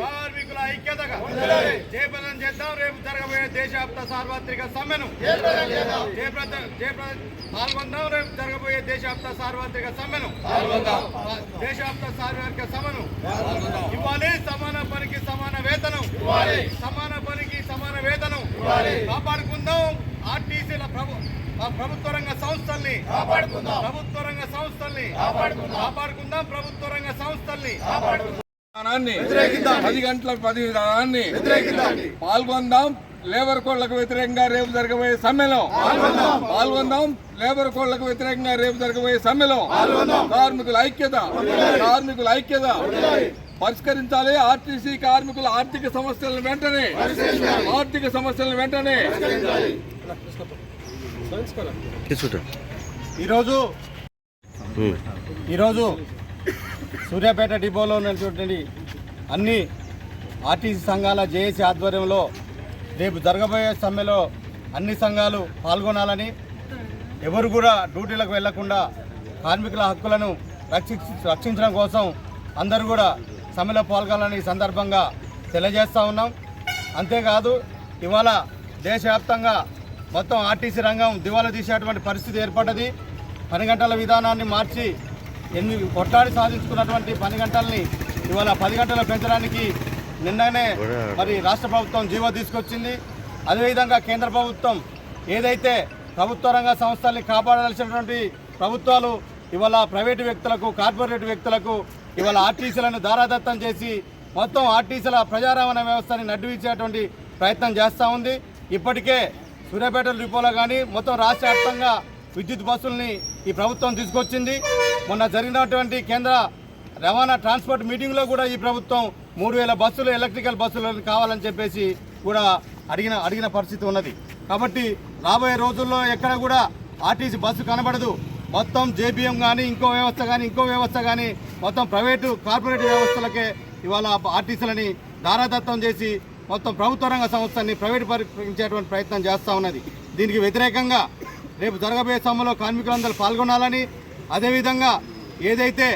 కార్మికుల ఐక్యతగా. జయప్రదం చేద్దాం. రేపు జరగబోయే దేశవ్యాప్త సార్వత్రిక సమ్మెను. పాల్గొందాం. రేపు జరగబోయే దేశవ్యాప్త సార్వత్రిక సమ్మెను. దేశవ్యాప్త సార్వత్రిక సమ్మెను. ఇవ్వాలి సమాన పనికి సమాన వేతనం. సమాన పనికి సమాన వేతనం. కాపాడుకుందాం. ఆర్టీసీల ప్రభు ఆ ప్రభుత్వ రంగ సంస్థల్ని. ప్రభుత్వ రంగ సంస్థల్ని. కాపాడుకుందాం. ప్రభుత్వ రంగ సంస్థల్ని. విధానాన్ని పది గంటల పది విధానాన్ని పాల్గొందాం. లేబర్ కోళ్ళకు వ్యతిరేకంగా రేపు జరగబోయే సమ్మెలో పాల్గొందాం. లేబర్ కోళ్ళకు వ్యతిరేకంగా రేపు జరగబోయే సమ్మెలో కార్మికుల ఐక్యత కార్మికుల ఐక్యత పరిష్కరించాలి. ఆర్టీసీ కార్మికుల ఆర్థిక సమస్యలను వెంటనే ఆర్థిక సమస్యలను వెంటనే ఈరోజు ఈరోజు సూర్యాపేట డిపోలో ఉన్నటువంటి అన్ని ఆర్టీసీ సంఘాల జేఏసీ ఆధ్వర్యంలో రేపు జరగబోయే సమ్మెలో అన్ని సంఘాలు పాల్గొనాలని ఎవరు కూడా డ్యూటీలకు వెళ్ళకుండా కార్మికుల హక్కులను రక్షి రక్షించడం కోసం అందరూ కూడా సమ్మెలో పాల్గొనాలని ఈ సందర్భంగా తెలియజేస్తూ ఉన్నాం. అంతేకాదు ఇవాళ దేశవ్యాప్తంగా మొత్తం ఆర్టీసీ రంగం దివాలా తీసేటువంటి పరిస్థితి ఏర్పడ్డది. పని గంటల విధానాన్ని మార్చి ఎనిమిది కొట్లాడి సాధించుకున్నటువంటి పని గంటల్ని ఇవాళ పది గంటలు పెంచడానికి నిన్ననే మరి రాష్ట్ర ప్రభుత్వం జీవో తీసుకొచ్చింది. అదేవిధంగా కేంద్ర ప్రభుత్వం ఏదైతే ప్రభుత్వ రంగ సంస్థల్ని కాపాడాల్సినటువంటి ప్రభుత్వాలు ఇవాళ ప్రైవేటు వ్యక్తులకు కార్పొరేట్ వ్యక్తులకు ఇవాళ ఆర్టీసీలను దారాదత్తం చేసి మొత్తం ఆర్టీసీల ప్రజారవాణా వ్యవస్థని నడ్డువించేటువంటి ప్రయత్నం చేస్తూ ఉంది. ఇప్పటికే సూర్యాపేట డిపోలో కానీ మొత్తం రాష్ట్ర వ్యాప్తంగా విద్యుత్ బస్సుల్ని ఈ ప్రభుత్వం తీసుకొచ్చింది. మొన్న జరిగినటువంటి కేంద్ర రవాణా ట్రాన్స్పోర్ట్ మీటింగ్లో కూడా ఈ ప్రభుత్వం మూడు వేల బస్సులు ఎలక్ట్రికల్ బస్సులు కావాలని చెప్పేసి కూడా అడిగిన అడిగిన పరిస్థితి ఉన్నది. కాబట్టి రాబోయే రోజుల్లో ఎక్కడ కూడా ఆర్టీసీ బస్సు కనబడదు. మొత్తం జేబీఎం కానీ ఇంకో వ్యవస్థ కానీ ఇంకో వ్యవస్థ కానీ మొత్తం ప్రైవేటు కార్పొరేట్ వ్యవస్థలకే ఇవాళ ఆర్టీసీలని దారాదత్తం చేసి మొత్తం ప్రభుత్వ రంగ సంస్థని ప్రైవేట్ పరిపించేటువంటి ప్రయత్నం చేస్తూ ఉన్నది. దీనికి వ్యతిరేకంగా రేపు జరగబోయే సమ్మెలో కార్మికులందరూ పాల్గొనాలని అదేవిధంగా ఏదైతే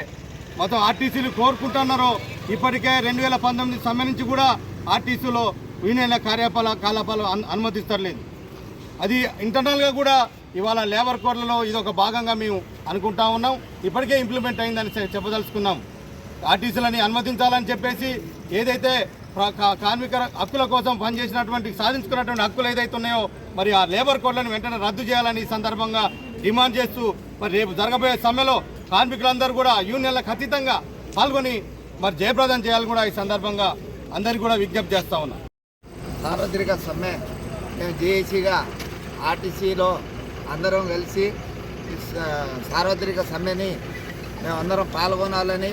మొత్తం ఆర్టీసీలు కోరుకుంటున్నారో ఇప్పటికే రెండు వేల పంతొమ్మిది సమ్మె నుంచి కూడా ఆర్టీసీలో యూనియన్ల కార్యపాల కలాపాలు అనుమతిస్తలేదు. అది ఇంటర్నల్గా కూడా ఇవాళ లేబర్ కోడ్లలో ఇది ఒక భాగంగా మేము అనుకుంటా ఉన్నాం. ఇప్పటికే ఇంప్లిమెంట్ అయిందని చెప్పదలుచుకున్నాం. ఆర్టీసీలని అనుమతించాలని చెప్పేసి ఏదైతే కార్మిక హక్కుల కోసం పనిచేసినటువంటి సాధించుకున్నటువంటి హక్కులు ఏదైతే ఉన్నాయో మరి ఆ లేబర్ కోడ్లను వెంటనే రద్దు చేయాలని సందర్భంగా డిమాండ్ చేస్తూ మరి రేపు జరగబోయే సమ్మెలో కార్మికులందరూ కూడా యూనియన్లకు ఖచ్చితంగా పాల్గొని మరి జయప్రదం చేయాలని కూడా ఈ సందర్భంగా అందరికీ కూడా విజ్ఞప్తి చేస్తా ఉన్నాం. సార్వత్రిక సమ్మె. మేము జేఏసీగా ఆర్టీసీలో అందరం కలిసి ఈ సార్వత్రిక సమ్మెని మేము అందరం పాల్గొనాలని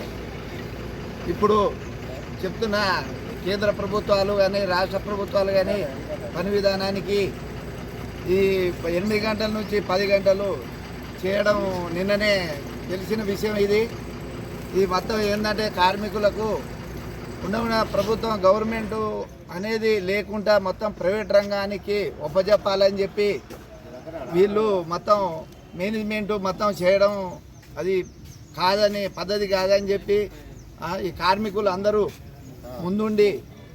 ఇప్పుడు చెప్తున్న. కేంద్ర ప్రభుత్వాలు కానీ రాష్ట్ర ప్రభుత్వాలు కానీ పని విధానానికి ఈ ఎనిమిది గంటల నుంచి పది గంటలు చేయడం నిన్ననే తెలిసిన విషయం ఇది. ఇది మొత్తం ఏంటంటే కార్మికులకు ఉన్న ప్రభుత్వం గవర్నమెంట్ అనేది లేకుండా మొత్తం ప్రైవేట్ రంగానికి ఒప్పజెప్పాలని చెప్పి వీళ్ళు మొత్తం మేనేజ్మెంట్ మొత్తం చేయడం అది కాదని పద్ధతి కాదని చెప్పి ఈ కార్మికులు అందరూ ముందుండి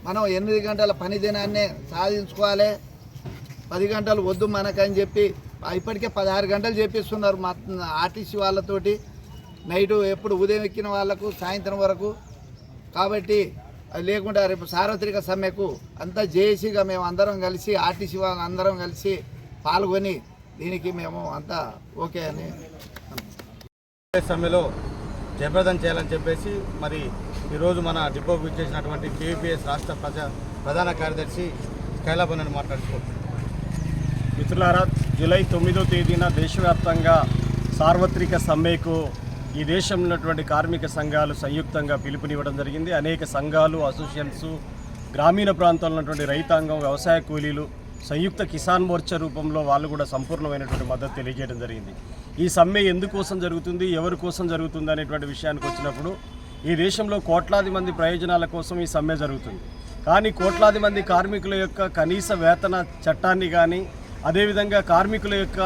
మనం ఎనిమిది గంటల పని దినాన్నే సాధించుకోవాలి. పది గంటలు వద్దు మనకని చెప్పి ఇప్పటికే పదహారు గంటలు చేపిస్తున్నారు మా ఆర్టీసీ వాళ్ళతోటి. నైటు ఎప్పుడు ఉదయం ఎక్కిన వాళ్ళకు సాయంత్రం వరకు. కాబట్టి అది లేకుండా రేపు సార్వత్రిక సమ్మెకు అంతా జేఏసీగా మేము అందరం కలిసి ఆర్టీసీ వాళ్ళు అందరం కలిసి పాల్గొని దీనికి మేము అంతా ఓకే అని సమ్మెలో జయప్రదం చేయాలని చెప్పేసి మరి ఈరోజు మన డిపోకు ఇచ్చేసినటువంటి కేవీపీఎస్ రాష్ట్ర ప్రజా ప్రధాన కార్యదర్శి కైలాబన్ మాట్లాడుకుంటున్నాం. మిత్రులారా జూలై తొమ్మిదో తేదీన దేశవ్యాప్తంగా సార్వత్రిక సమ్మెకు ఈ దేశంలో ఉన్నటువంటి కార్మిక సంఘాలు సంయుక్తంగా పిలుపునివ్వడం జరిగింది. అనేక సంఘాలు అసోసియేషన్స్ గ్రామీణ ప్రాంతాల్లో ఉన్నటువంటి రైతాంగం వ్యవసాయ కూలీలు సంయుక్త కిసాన్ మోర్చా రూపంలో వాళ్ళు కూడా సంపూర్ణమైనటువంటి మద్దతు తెలియజేయడం జరిగింది. ఈ సమ్మె ఎందుకోసం జరుగుతుంది ఎవరి కోసం జరుగుతుంది అనేటువంటి విషయానికి వచ్చినప్పుడు ఈ దేశంలో కోట్లాది మంది ప్రయోజనాల కోసం ఈ సమ్మె జరుగుతుంది. కానీ కోట్లాది మంది కార్మికుల యొక్క కనీస వేతన చట్టాన్ని కానీ అదేవిధంగా కార్మికుల యొక్క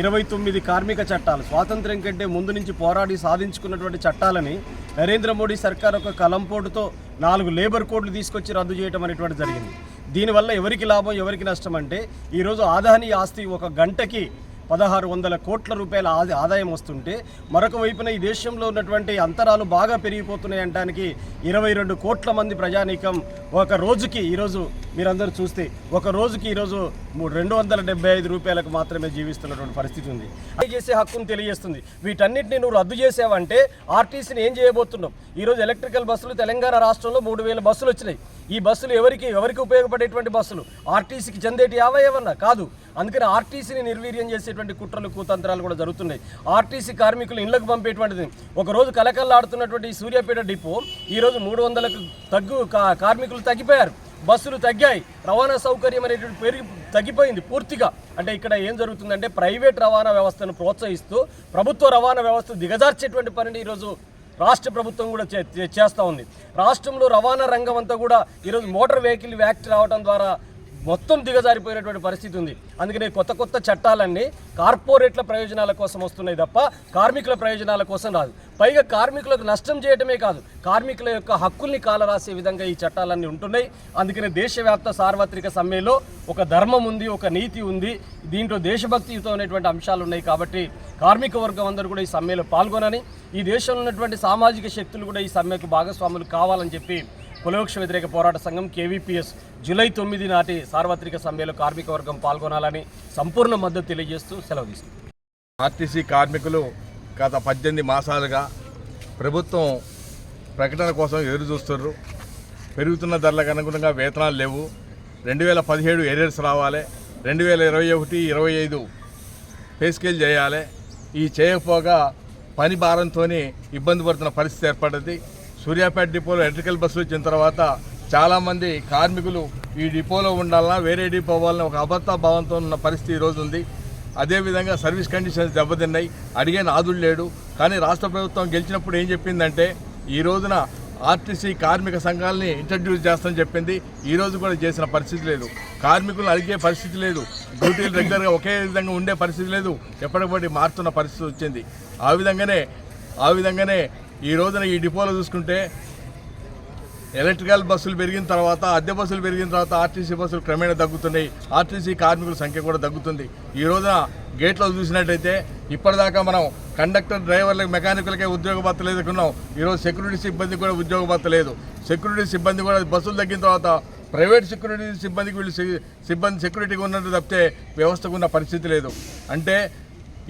ఇరవై తొమ్మిది కార్మిక చట్టాలు స్వాతంత్ర్యం కంటే ముందు నుంచి పోరాడి సాధించుకున్నటువంటి చట్టాలని నరేంద్ర మోడీ సర్కార్ ఒక కలంపోటుతో నాలుగు లేబర్ కోడ్లు తీసుకొచ్చి రద్దు చేయడం అనేటువంటి జరిగింది. దీనివల్ల ఎవరికి లాభం ఎవరికి నష్టం అంటే ఈరోజు ఆదాని ఆస్తి ఒక గంటకి పదహారు వందల కోట్ల రూపాయల ఆదాయం వస్తుంటే మరొక వైపున ఈ దేశంలో ఉన్నటువంటి అంతరాలు బాగా పెరిగిపోతున్నాయి అంటానికి ఇరవై రెండు కోట్ల మంది ప్రజానీకం ఒక రోజుకి ఈరోజు మీరందరూ చూస్తే ఒక రోజుకి ఈరోజు మూడు రెండు వందల డెబ్బై ఐదు రూపాయలకు మాత్రమే జీవిస్తున్నటువంటి పరిస్థితి ఉంది. అది చేసే హక్కును తెలియజేస్తుంది. వీటన్నిటిని నువ్వు రద్దు చేసావంటే ఆర్టీసీని ఏం చేయబోతున్నావు ఈరోజు ఎలక్ట్రికల్ బస్సులు తెలంగాణ రాష్ట్రంలో మూడు వేల బస్సులు వచ్చినాయి. ఈ బస్సులు ఎవరికి ఎవరికి ఉపయోగపడేటువంటి బస్సులు? ఆర్టీసీకి చెందేటి యావా ఏమన్నా కాదు. అందుకని ఆర్టీసీని నిర్వీర్యం చేసేటువంటి కుట్రలు కుతంత్రాలు కూడా జరుగుతున్నాయి. ఆర్టీసీ కార్మికులు ఇళ్ళకు పంపేటువంటిది. ఒక రోజు కలకల్లాడుతున్నటువంటి సూర్యాపేట డిపో ఈరోజు మూడు వందలకు తగ్గు కా- కార్మికులు తగ్గిపోయారు. బస్సులు తగ్గాయి. రవాణా సౌకర్యం అనేటువంటి పెరిగి తగ్గిపోయింది పూర్తిగా. అంటే ఇక్కడ ఏం జరుగుతుందంటే ప్రైవేట్ రవాణా వ్యవస్థను ప్రోత్సహిస్తూ ప్రభుత్వ రవాణా వ్యవస్థ దిగజార్చేటువంటి పనిని ఈరోజు రాష్ట్ర ప్రభుత్వం కూడా చే- చేస్తూ ఉంది. రాష్ట్రంలో రవాణా రంగం అంతా కూడా ఈరోజు మోటార్ వెహికల్ యాక్ట్ రావడం ద్వారా మొత్తం దిగజారిపోయినటువంటి పరిస్థితి ఉంది. అందుకనే కొత్త కొత్త చట్టాలన్నీ కార్పొరేట్ల ప్రయోజనాల కోసం వస్తున్నాయి తప్ప కార్మికుల ప్రయోజనాల కోసం రాదు. పైగా కార్మికులకు నష్టం చేయటమే కాదు కార్మికుల యొక్క హక్కుల్ని కాలరాసే విధంగా ఈ చట్టాలన్నీ ఉంటున్నాయి. అందుకనే దేశవ్యాప్త సార్వత్రిక సమ్మెలో ఒక ధర్మం ఉంది ఒక నీతి ఉంది. దీంట్లో దేశభక్తితో అనేటువంటి అంశాలు ఉన్నాయి కాబట్టి కార్మిక వర్గం అందరూ కూడా ఈ సమ్మెలో పాల్గొనని ఈ దేశంలో ఉన్నటువంటి సామాజిక శక్తులు కూడా ఈ సమ్మెకు భాగస్వాములు కావాలని చెప్పి కులవృక్ష వ్యతిరేక పోరాట సంఘం కేవీపీఎస్ జూలై తొమ్మిది నాటి సార్వత్రిక సమ్మెలో కార్మిక వర్గం పాల్గొనాలని సంపూర్ణ మద్దతు తెలియజేస్తూ సెలవు తీసుకుంది ఆర్టీసీ కార్మికులు గత పద్దెనిమిది మాసాలుగా ప్రభుత్వం ప్రకటన కోసం ఎదురు చూస్తున్నారు. పెరుగుతున్న ధరలకు అనుగుణంగా వేతనాలు లేవు. రెండు వేల పదిహేడు ఎరియర్స్ రావాలి. రెండు వేల ఇరవై ఒకటి ఇరవై ఐదు పే స్కేల్ చేయాలి. ఈ చేయకపోగా పని భారంతో ఇబ్బంది పడుతున్న పరిస్థితి ఏర్పడింది. సూర్యాపేట డిపోలో ఎలక్ట్రికల్ బస్సు వచ్చిన తర్వాత చాలామంది కార్మికులు ఈ డిపోలో ఉండాలన్నా వేరే డిపో వాళ్ళని ఒక అబద్ధ భావంతో ఉన్న పరిస్థితి ఈరోజు ఉంది అదేవిధంగా సర్వీస్ కండిషన్స్ దెబ్బతిన్నాయి. అడిగే నాదుడు లేడు. కానీ రాష్ట్ర ప్రభుత్వం గెలిచినప్పుడు ఏం చెప్పిందంటే ఈ రోజున ఆర్టీసీ కార్మిక సంఘాలని ఇంట్రడ్యూస్ చేస్తామని చెప్పింది. ఈ రోజు కూడా చేసిన పరిస్థితి లేదు. కార్మికులు అడిగే పరిస్థితి లేదు. డ్యూటీలు రెగ్యులర్గా ఒకే విధంగా ఉండే పరిస్థితి లేదు. ఎప్పటికప్పటి మారుతున్న పరిస్థితి వచ్చింది. ఆ విధంగానే ఆ విధంగానే ఈ రోజున ఈ డిపోలో చూసుకుంటే ఎలక్ట్రికల్ బస్సులు పెరిగిన తర్వాత అద్దె బస్సులు పెరిగిన తర్వాత ఆర్టీసీ బస్సులు క్రమేణా తగ్గుతున్నాయి. ఆర్టీసీ కార్మికుల సంఖ్య కూడా తగ్గుతుంది. ఈ రోజున గేట్లో చూసినట్టయితే ఇప్పటిదాకా మనం కండక్టర్ డ్రైవర్లకు మెకానికులకే ఉద్యోగ భర్త లేదుకున్నాం ఈరోజు సెక్యూరిటీ సిబ్బంది కూడా ఉద్యోగ భర్త లేదు. సెక్యూరిటీ సిబ్బంది కూడా బస్సులు తగ్గిన తర్వాత ప్రైవేట్ సెక్యూరిటీ సిబ్బందికి వీళ్ళు సిబ్బంది సెక్యూరిటీగా ఉన్నట్టు తప్పితే వ్యవస్థకు ఉన్న పరిస్థితి లేదు. అంటే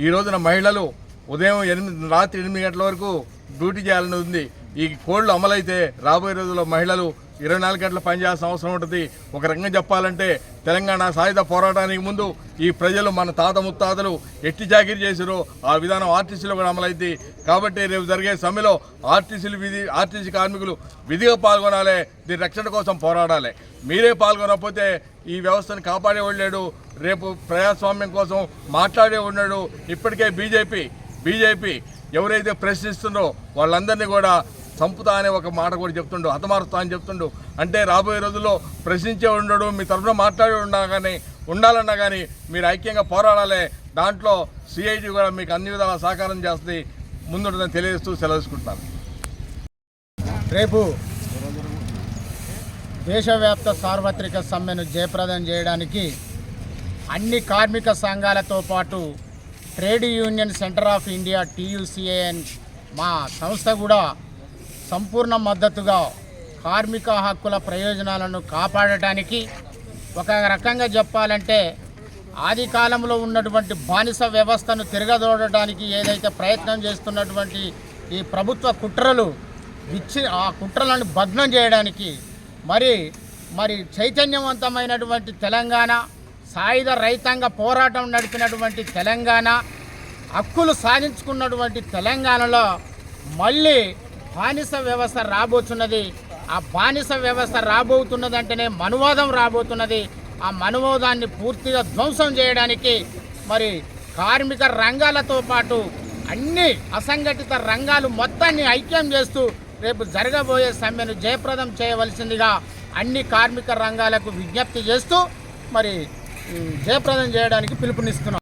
ఈ రోజున మహిళలు ఉదయం ఎనిమిది రాత్రి ఎనిమిది గంటల వరకు డ్యూటీ చేయాలని ఉంది. ఈ కోడ్లు అమలైతే రాబోయే రోజుల్లో మహిళలు ఇరవై నాలుగు గంటలు పనిచేయాల్సిన అవసరం ఉంటుంది. ఒక రకంగా చెప్పాలంటే తెలంగాణ సాయుధ పోరాటానికి ముందు ఈ ప్రజలు మన తాత ముత్తాతలు ఎట్టి జాగిరి చేసిరో ఆ విధానం ఆర్టీసీలో కూడా అమలైంది. కాబట్టి రేపు జరిగే సమ్మెలో ఆర్టీసీలు విధి ఆర్టీసీ కార్మికులు విధిగా పాల్గొనాలి. దీని రక్షణ కోసం పోరాడాలి. మీరే పాల్గొనకపోతే ఈ వ్యవస్థను కాపాడే లేడు. రేపు ప్రజాస్వామ్యం కోసం మాట్లాడే ఉన్నాడు. ఇప్పటికే బీజేపీ బీజేపీ ఎవరైతే ప్రశ్నిస్తుందో వాళ్ళందరినీ కూడా చంపుతా అనే ఒక మాట కూడా చెప్తుండు హతమారుస్తా అని చెప్తుండు. అంటే రాబోయే రోజుల్లో ప్రశ్నించే ఉండడు మీ తరఫున మాట్లాడే ఉన్నా కానీ ఉండాలన్నా కానీ మీరు ఐక్యంగా పోరాడాలి. దాంట్లో సిఐటి కూడా మీకు అన్ని విధాల సహకారం చేస్తుంది. ముందుంటుందని తెలియజేస్తూ సెలవు రేపు దేశవ్యాప్త సార్వత్రిక సమ్మెను జయప్రదం చేయడానికి అన్ని కార్మిక సంఘాలతో పాటు trade union centre of India TUCAN మా సంస్థ కూడా సంపూర్ణ మద్దతుగా కార్మిక హక్కుల ప్రయోజనాలను కాపాడటానికి ఒక రకంగా చెప్పాలంటే ఆది కాలంలో ఉన్నటువంటి బానిస వ్యవస్థను తిరగదోడటానికి ఏదైతే ప్రయత్నం చేస్తున్నటువంటి ఈ ప్రభుత్వ కుట్రలు విచ్చి ఆ కుట్రలను భగ్నం చేయడానికి మరి మరి చైతన్యవంతమైనటువంటి తెలంగాణ సాయుధ రైతాంగ పోరాటం నడిపినటువంటి తెలంగాణ హక్కులు సాధించుకున్నటువంటి తెలంగాణలో మళ్ళీ బానిస వ్యవస్థ రాబోతున్నది. ఆ బానిస వ్యవస్థ రాబోతున్నదంటేనే మనువాదం రాబోతున్నది. ఆ మనువాదాన్ని పూర్తిగా ధ్వంసం చేయడానికి మరి కార్మిక రంగాలతో పాటు అన్ని అసంఘటిత రంగాలు మొత్తాన్ని ఐక్యం చేస్తూ రేపు జరగబోయే సమ్మెను జయప్రదం చేయవలసిందిగా అన్ని కార్మిక రంగాలకు విజ్ఞప్తి చేస్తూ మరి జయప్రదం చేయడానికి పిలుపునిస్తున్నాం.